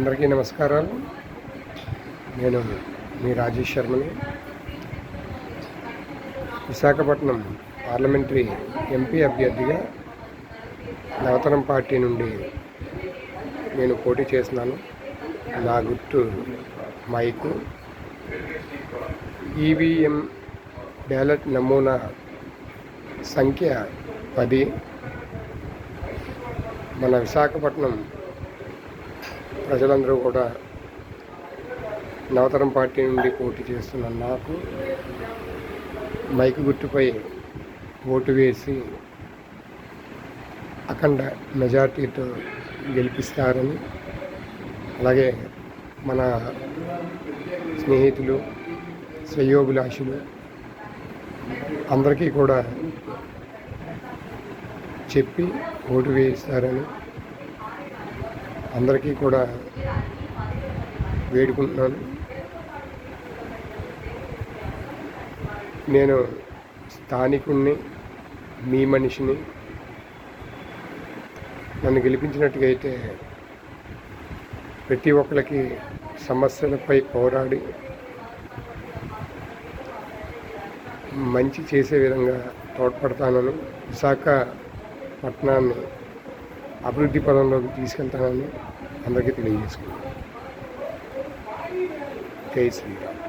అందరికీ నమస్కారాలు. నేను మీ రాజేష్ శర్మని. విశాఖపట్నం పార్లమెంటరీ ఎంపీ అభ్యర్థిగా నవతరం పార్టీ నుండి నేను పోటీ చేస్తున్నాను. నా గుర్తు మైకు. ఈవీఎం బ్యాలెట్ నమూనా సంఖ్య పది. మన విశాఖపట్నం ప్రజలందరూ కూడా నవతరం పార్టీ నుండి పోటీ చేస్తున్న నాకు మైక్ గుర్తుపై ఓటు వేసి అఖండ మెజార్టీతో గెలిపిస్తారని అలాగే మన స్నేహితులు శ్రేయోభిలాషులు అందరికీ కూడా చెప్పి ఓటు వేయిస్తారని అందరికీ కూడా వేడుకుంటున్నాను. నేను స్థానికుణ్ణి మీ మనిషిని నన్ను గెలిపించినట్టుగా అయితే ప్రతి ఒక్కరికి సమస్యలపై పోరాడి మంచి చేసే విధంగా తోడ్పడతానని విశాఖ పట్టణాన్ని అభివృద్ధి పదంలోకి తీసుకెళ్తానని అందరికీ తెలియజేసుకున్నాను జై శ్రీరామ్.